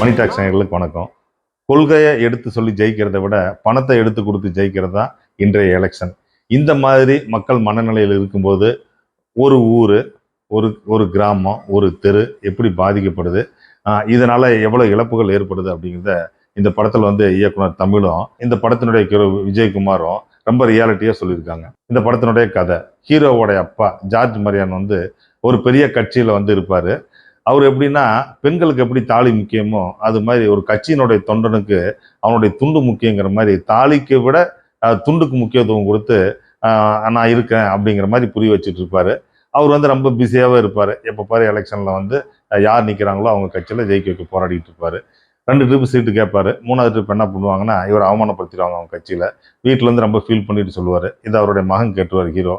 மணி tax நேயர்களுக்கு வணக்கம். கொள்கையை எடுத்து சொல்லி ஜெயிக்கிறதை விட பணத்தை எடுத்து கொடுத்து ஜெயிக்கிறது தான் இன்றைய எலெக்ஷன் இந்த மாதிரி மக்கள் மனநிலையில் இருக்கும்போது ஒரு ஊர் ஒரு ஒரு கிராமம் ஒரு தெரு எப்படி பாதிக்கப்படுது? இதனால் எவ்வளோ இழப்புகள் ஏற்படுது அப்படிங்கிறத இந்த படத்தில் வந்து இயக்குனர் தமிழும் இந்த படத்தினுடைய விஜயகுமாரும் ரொம்ப ரியாலிட்டியாக சொல்லியிருக்காங்க. இந்த படத்தினுடைய கதை ஹீரோவோடைய அப்பா ஜார்ஜ் மரியான் வந்து ஒரு பெரிய கட்சியில் வந்து இருப்பார். அவர் எப்படின்னா பெண்களுக்கு எப்படி தாலி முக்கியமோ அது மாதிரி ஒரு கட்சியினுடைய தொண்டனுக்கு அவனுடைய துண்டு முக்கியங்கிற மாதிரி தாலிக்கு விட துண்டுக்கு முக்கியத்துவம் கொடுத்து நான் இருக்கேன் அப்படிங்கிற மாதிரி புரிய வச்சுட்டு இருப்பாரு. அவர் வந்து ரொம்ப பிஸியாகவே இருப்பார். எப்போ பாரு எலெக்ஷனில் வந்து யார் நிற்கிறாங்களோ அவங்க கட்சியில் ஜெயிக்க வைக்க போராடிட்டு இருப்பார். ரெண்டு ட்ரிப்பு சீட்டு கேட்பாரு. மூணாவது ட்ரிப் என்ன பண்ணுவாங்கன்னா இவர் அவமானப்படுத்திடுவாங்க அவங்க கட்சியில். வீட்டிலேருந்து ரொம்ப ஃபீல் பண்ணிட்டு சொல்லுவார். இது அவருடைய மகன் கேட்டுவார் ஹீரோ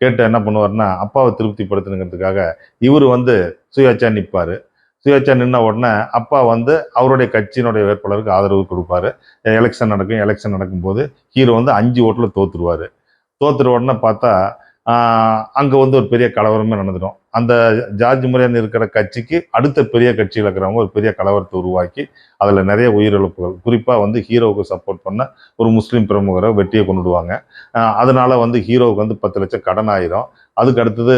கேட்டு என்ன பண்ணுவார்னா அப்பாவை திருப்திப்படுத்தணுங்கிறதுக்காக இவர் வந்து சுயாச்சா நிற்பார் சுயாச்சா நின்ன உடனே அப்பா வந்து அவருடைய கட்சியினுடைய வேட்பாளருக்கு ஆதரவு கொடுப்பாரு. எலெக்ஷன் நடக்கும் எலெக்ஷன் நடக்கும்போது ஹீரோ வந்து அஞ்சு ஓட்டில் தோத்துருவார். தோத்துற உடனே பார்த்தா அங்கே வந்து ஒரு பெரிய கலவரமே நடந்துடும். அந்த ஜார்ஜ் முறையன் இருக்கிற கட்சிக்கு அடுத்த பெரிய கட்சியில் இருக்கிறவங்க ஒரு பெரிய கலவரத்தை உருவாக்கி அதில் நிறைய உயிரிழப்புகள். குறிப்பாக வந்து ஹீரோவுக்கு சப்போர்ட் பண்ண ஒரு முஸ்லீம் பிரமுகரை வெட்டியை கொண்டுடுவாங்க. அதனால் வந்து ஹீரோவுக்கு வந்து பத்து லட்சம் கடன் ஆயிரும். அதுக்கு அடுத்தது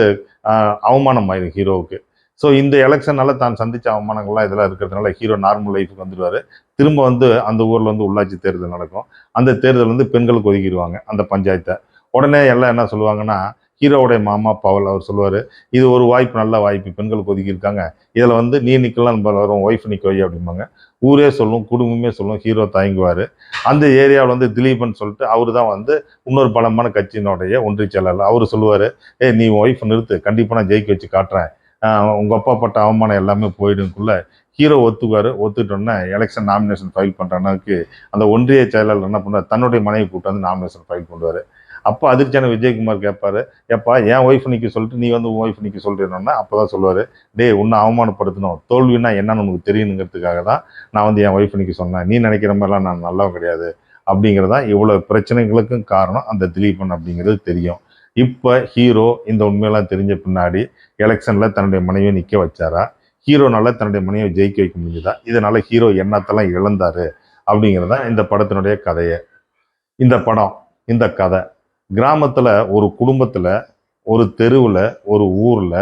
அவமானம் ஆயிடும் ஹீரோவுக்கு. ஸோ இந்த எலெக்ஷனால தான் சந்தித்த அவமானங்கள்லாம் இதெல்லாம் இருக்கிறதுனால ஹீரோ நார்மல் லைஃபுக்கு வந்துடுவார். திரும்ப வந்து அந்த ஊரில் வந்து உள்ளாட்சி தேர்தல் நடக்கும். அந்த தேர்தல் வந்து பெண்களுக்கு ஒதுக்கிடுவாங்க அந்த பஞ்சாயத்தை. உடனே எல்லாம் என்ன சொல்லுவாங்கன்னா ஹீரோவுடைய மாமா பவல் அவர் சொல்லுவார் இது ஒரு வாய்ப்பு நல்ல வாய்ப்பு பெண்களுக்கு ஒதுக்கியிருக்காங்க. இதில் வந்து நீ நிற்கலாம் நம்ம வரும் ஒய்ஃப் நிற்க வை அப்படிம்பாங்க. ஊரே சொல்லும் குடும்பமே சொல்லும் ஹீரோ தயங்குவார். அந்த ஏரியாவில் வந்து திலீபன் சொல்லிட்டு அவர் தான் வந்து இன்னொரு பலமான கட்சியினுடைய ஒன்றிய செயலாளர். அவர் சொல்லுவார் ஏ நீ ஒய்ஃப் நிறுத்து கண்டிப்பாக நான் ஜெயிக்க வச்சு காட்டுறேன். உங்கள் அப்பா பட்ட அவமானம் எல்லாமே போயிடுக்குள்ள ஹீரோ ஒத்துக்குவார். ஒத்துக்கிட்டோன்னே எலெக்ஷன் நாமினேஷன் ஃபைல் பண்ணுற அளவுக்கு அந்த ஒன்றிய செயலாளர் என்ன பண்ணுவார்? தன்னுடைய மனைவி கூட்டு வந்து நாமினேஷன் ஃபைல் பண்ணுவார் அப்போ அதிர்ச்சியான விஜயகுமார் கேட்பாரு ஏப்பா என் ஒய்ஃப் நிற்க சொல்லிட்டு நீ வந்து உன் ஒய்ஃப் நிற்க சொல்றேன்னொன்னே அப்போ தான் சொல்லுவார் டேய் உன்னை அவமானப்படுத்தணும். தோல்வின்னா என்னன்னு உனக்கு தெரியணுங்கிறதுக்காக தான் நான் வந்து என் ஒய்ஃப் நிற்க சொன்னேன். நீ நினைக்கிற மாதிரிலாம் நான் நல்லவன் கிடையாது. அப்படிங்கிறதான் இவ்வளோ பிரச்சனைகளுக்கும் காரணம் அந்த திலீபன் அப்படிங்கிறது தெரியும். இப்போ ஹீரோ இந்த உண்மையெல்லாம் தெரிஞ்ச பின்னாடி எலெக்ஷனில் தன்னுடைய மனைவியை நிற்க வச்சாரா? ஹீரோனால தன்னுடைய மனைவியை ஜெயிக்க வைக்க முடிஞ்சுதா? இதனால் ஹீரோ என்னத்தெல்லாம் இழந்தார்? அப்படிங்கிறது தான் இந்த படத்தினுடைய கதையை. இந்த படம் இந்த கதை. கிராமத்தில் ஒரு குடும்பத்தில் ஒரு தெருவில் ஒரு ஊரில்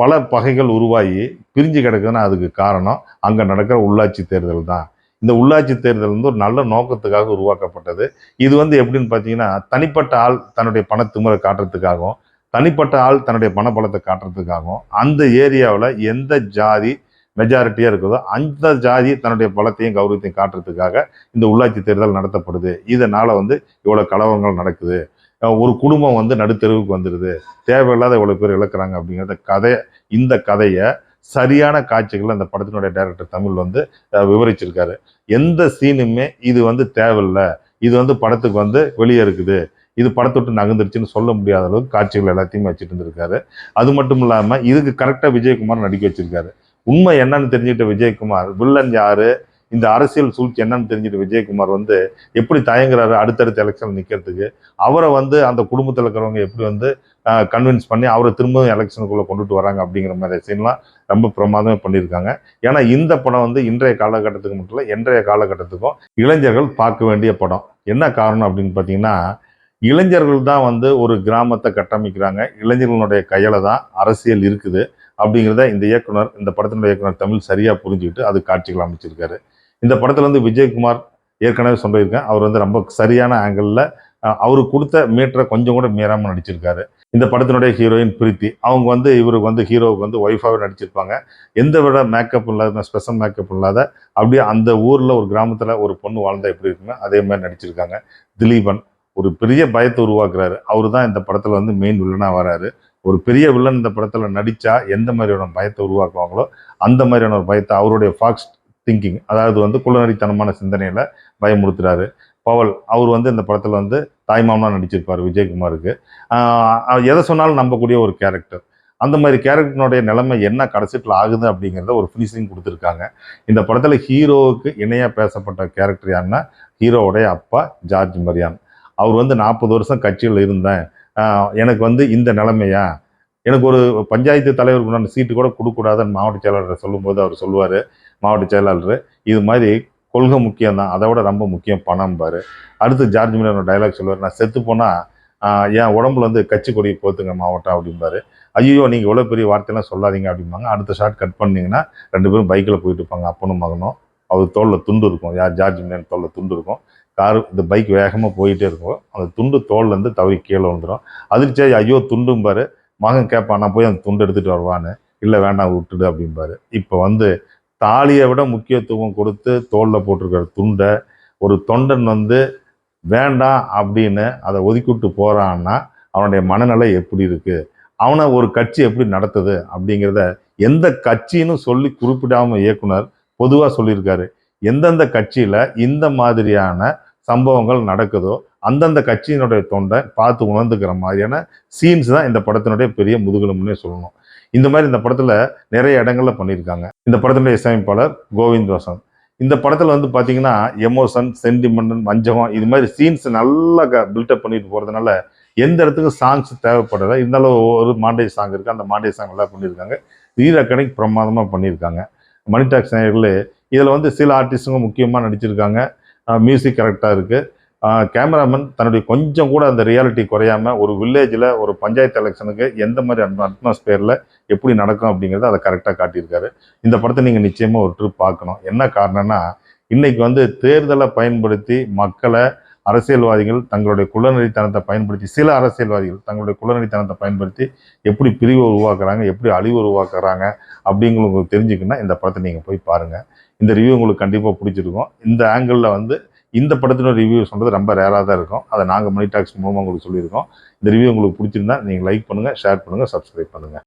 பல பகைகள் உருவாகி பிரிஞ்சு கிடக்குதுன்னா அதுக்கு காரணம் அங்கே நடக்கிற உள்ளாட்சி தேர்தல் தான். இந்த உள்ளாட்சி தேர்தல் வந்து ஒரு நல்ல நோக்கத்துக்காக உருவாக்கப்பட்டது. இது வந்து எப்படின்னு பார்த்தீங்கன்னா தனிப்பட்ட ஆள் தன்னுடைய பணத்துமுறை காட்டுறதுக்காகவும் தனிப்பட்ட ஆள் தன்னுடைய பணபலத்தை காட்டுறதுக்காகவும் அந்த ஏரியாவில் எந்த ஜாதி மெஜாரிட்டியாக இருக்குதோ அந்த ஜாதி தன்னுடைய பலத்தையும் கௌரவத்தையும் காட்டுறதுக்காக இந்த உள்ளாட்சி தேர்தல் நடத்தப்படுது. இதனால வந்து இவ்வளோ கலவரங்கள் நடக்குது. ஒரு குடும்பம் வந்து நடுத்தெருவுக்கு வந்துடுது தேவையில்லாத இவ்வளோ பேர் இழக்கிறாங்க அப்படிங்கிறத கதையை இந்த கதையை சரியான காட்சிகள் அந்த படத்தினுடைய டைரக்டர் தமிழ் வந்து விவரிச்சிருக்காரு. எந்த சீனுமே இது வந்து தேவையில்லை. இது வந்து படத்துக்கு வந்து வெளியே இருக்குது. இது படத்தொட்டு நகர்ந்துருச்சுன்னு சொல்ல முடியாத அளவுக்கு காட்சிகள் எல்லாத்தையுமே வச்சுட்டு இருந்திருக்காரு. அது மட்டும் இல்லாமல் இதுக்கு கரெக்டாக விஜயகுமார் நடிக்க வச்சிருக்காரு. உண்மை என்னன்னு தெரிஞ்சுக்கிட்ட விஜயகுமார் வில்லன் யாரு இந்த அரசியல் சூழ்ச்சி என்னன்னு தெரிஞ்சுட்டு விஜயகுமார் வந்து எப்படி தயங்குறாரு அடுத்தடுத்த எலெக்ஷன் நிற்கிறதுக்கு அவரை வந்து அந்த குடும்பத்தில் இருக்கிறவங்க எப்படி வந்து கன்வின்ஸ் பண்ணி அவரை திரும்பவும் எலெக்ஷனுக்குள்ளே கொண்டுட்டு வராங்க அப்படிங்கிற மாதிரி சீன்லாம் ரொம்ப பிரமாதமே பண்ணியிருக்காங்க. ஏன்னா இந்த படம் வந்து இன்றைய காலகட்டத்துக்கு மட்டும் இல்லை இன்றைய காலகட்டத்துக்கும் இளைஞர்கள் பார்க்க வேண்டிய படம். என்ன காரணம் அப்படின்னு பார்த்தீங்கன்னா இளைஞர்கள் தான் வந்து ஒரு கிராமத்தை கட்டமைக்கிறாங்க. இளைஞர்களுடைய கையில தான் அரசியல் இருக்குது. அப்படிங்கிறத இந்த இயக்குனர் இந்த படத்தினுடைய இயக்குனர் தமிழ் சரியாக புரிஞ்சுக்கிட்டு அது காட்சிகள் அமைச்சிருக்காரு. இந்த படத்துல வந்து விஜயகுமார் ஏற்கனவே சொல்லியிருக்கேன். அவர் வந்து ரொம்ப சரியான ஆங்கிளில் அவருக்கு கொடுத்த மீட்டரை கொஞ்சம் கூட மீறாமல் நடிச்சிருக்காரு. இந்த படத்தினுடைய ஹீரோயின் பிரீத்தி அவங்க வந்து இவருக்கு வந்து ஹீரோவுக்கு வந்து ஒய்ஃபாகவே நடிச்சிருப்பாங்க. எந்த விட மேக்கப் இல்லாத ஸ்பெஷல் மேக்கப் இல்லாத அப்படியே அந்த ஊரில் ஒரு கிராமத்தில் ஒரு பொண்ணு வாழ்ந்தா எப்படி இருக்குமோ அதே மாதிரி நடிச்சிருக்காங்க. திலீபன் ஒரு பெரிய பயத்தை உருவாக்குறாரு. அவர் தான் இந்த படத்தில் வந்து மெயின் வில்லனாக வராரு. ஒரு பெரிய வில்லன் இந்த படத்தில் நடித்தா எந்த மாதிரியான பயத்தை உருவாக்குவாங்களோ அந்த மாதிரியான ஒரு பயத்தை அவருடைய ஃபாக்ஸ் திங்கிங் அதாவது வந்து குள்ளநரித்தனமான சிந்தனையில் பயமுறுத்துறாரு. பவல் அவர் வந்து இந்த படத்தில் வந்து தாய்மாமனா நடிச்சிருப்பார் விஜயகுமாருக்கு. எதை சொன்னாலும் நம்பக்கூடிய ஒரு கேரக்டர் அந்த மாதிரி கேரக்டரினுடைய நிலைமை என்ன கடைசிட்டில் ஆகுது அப்படிங்கிறத ஒரு ஃபினிஷிங் கொடுத்துருக்காங்க. இந்த படத்தில் ஹீரோவுக்கு இணையாக பேசப்பட்ட கேரக்டர் யாருன்னா ஹீரோவுடைய அப்பா ஜார்ஜ் மரியான். அவர் வந்து நாற்பது வருஷம் கட்சியில் இருந்தேன். எனக்கு வந்து இந்த நிலைமையா? எனக்கு ஒரு பஞ்சாயத்து தலைவருக்கு உண்டான சீட்டு கூட கொடுக்கூடாதுன்னு மாவட்ட செயலாளர் சொல்லும்போது அவர் சொல்லுவார் மாவட்ட செயலாளர். இது மாதிரி கொள்கை முக்கியம் தான். அதை விட ரொம்ப முக்கியம் பணம் பாரு. அடுத்து ஜார்ஜ் மில்லர் டைலாக் சொல்லுவார் நான் செத்து போனால் என் உடம்புல வந்து கட்சி கொடியை போத்துங்க மாவட்டம் அப்படிம்பாரு. ஐயோ நீங்கள் இவ்வளோ பெரிய வார்த்தையெல்லாம் சொல்லாதீங்க அப்படிம்பாங்க. அடுத்த ஷாட் கட் பண்ணீங்கன்னா ரெண்டு பேரும் பைக்கில் போயிட்டு இருப்பாங்க அப்பனும் மகனும். அவர் தோளில் துண்டு இருக்கும். யார் ஜார்ஜ் மேன் தோளில் துண்டு இருக்கும். கார் இந்த பைக் வேகமாக போயிட்டே இருக்கும். அந்த துண்டு தோல்லேருந்து தவறி கீழே வந்துடும் அதிர்ச்சியாகி ஐயோ துண்டும்பாரு. மகன் கேட்பான் நான் போய் அந்த துண்டு எடுத்துகிட்டு வருவான்னு. இல்லை வேண்டாம் விட்டுடு அப்படிம்பாரு. இப்போ வந்து தாலியை விட முக்கியத்துவம் கொடுத்து தோளில் போட்டிருக்கிற துண்டை ஒரு தொண்டன் வந்து வேண்டாம் அப்படின்னு அதை ஒதுக்கிவிட்டு போகிறான்னா அவனுடைய மனநிலை எப்படி இருக்குது அவனை ஒரு கட்சி எப்படி நடத்துது? அப்படிங்கிறத எந்த கட்சின்னு சொல்லி குறிப்பிடாம இயக்குனர் பொதுவாக சொல்லியிருக்காரு. எந்தெந்த கட்சியில் இந்த மாதிரியான சம்பவங்கள் நடக்குதோ அந்தந்த கட்சியினுடைய தொண்டை பார்த்து உணர்ந்துக்கிற மாதிரியான சீன்ஸ் தான் இந்த படத்தினுடைய பெரிய முதுகெலும்புன்னே சொல்லணும். இந்த மாதிரி இந்த படத்தில் நிறைய இடங்களில் பண்ணியிருக்காங்க. இந்த படத்தினுடைய இசையமைப்பாளர் கோவிந்த் வசந்த் இந்த படத்தில் வந்து பார்த்தீங்கன்னா எமோஷன் சென்டிமெண்ட் வஞ்சகம் இது மாதிரி சீன்ஸ் நல்லா பில்டப் பண்ணிட்டு போகிறதுனால எந்த இடத்துக்கும் சாங்ஸ் தேவைப்படலை. இருந்தாலும் ஒரு மாண்டேஜ் சாங் இருக்குது அந்த மாண்டேஜ் சாங் நல்லா பண்ணியிருக்காங்க. ரீரெக்கனிங் பிரமாதமாக பண்ணியிருக்காங்க. மணிடாக்ஸ் நேயர்களே இதில் வந்து சில ஆர்டிஸ்ட்டுங்க முக்கியமாக நடிச்சிருக்காங்க. மியூசிக் கரெக்டாக இருக்குது கேமராமேன் தன்னுடைய கொஞ்சம் கூட அந்த ரியாலிட்டி குறையாம ஒரு வில்லேஜில் ஒரு பஞ்சாயத்து எலெக்ஷனுக்கு எந்த மாதிரி அட்மாஸ்பியரில் எப்படி நடக்கும் அப்படிங்கிறத அதை கரெக்டாக காட்டியிருக்காரு. இந்த படத்தை நீங்கள் நிச்சயமாக ஒரு ட்ரிப் பார்க்கணும். என்ன காரணம்னா இன்றைக்கி வந்து தேர்தலை பயன்படுத்தி மக்களை அரசியல்வாதிகள் தங்களுடைய குலநெறித்தனத்தை பயன்படுத்தி சில அரசியல்வாதிகள் தங்களுடைய குலநெறித்தனத்தை பயன்படுத்தி எப்படி பிரிவை உருவாக்குறாங்க எப்படி அழிவு உருவாக்குறாங்க அப்படிங்கிறது உங்களுக்கு தெரிஞ்சுக்கணும்னா இந்த படத்தை நீங்கள் போய் பாருங்கள் இந்த ரிவ்யூ உங்களுக்கு கண்டிப்பாக பிடிச்சிருக்கும். இந்த ஆங்கிளில் வந்து இந்த படத்தினோட ரிவ்யூ சொல்கிறது ரொம்ப ரேராக தான் இருக்கும். அதை நாங்கள் மணி டாக்ஸ் மூலமாக உங்களுக்கு சொல்லியிருக்கோம். இந்த ரிவ்யூ உங்களுக்கு பிடிச்சிருந்தா நீங்கள் லைக் பண்ணுங்கள் ஷேர் பண்ணுங்கள் சப்ஸ்கிரைப் பண்ணுங்கள்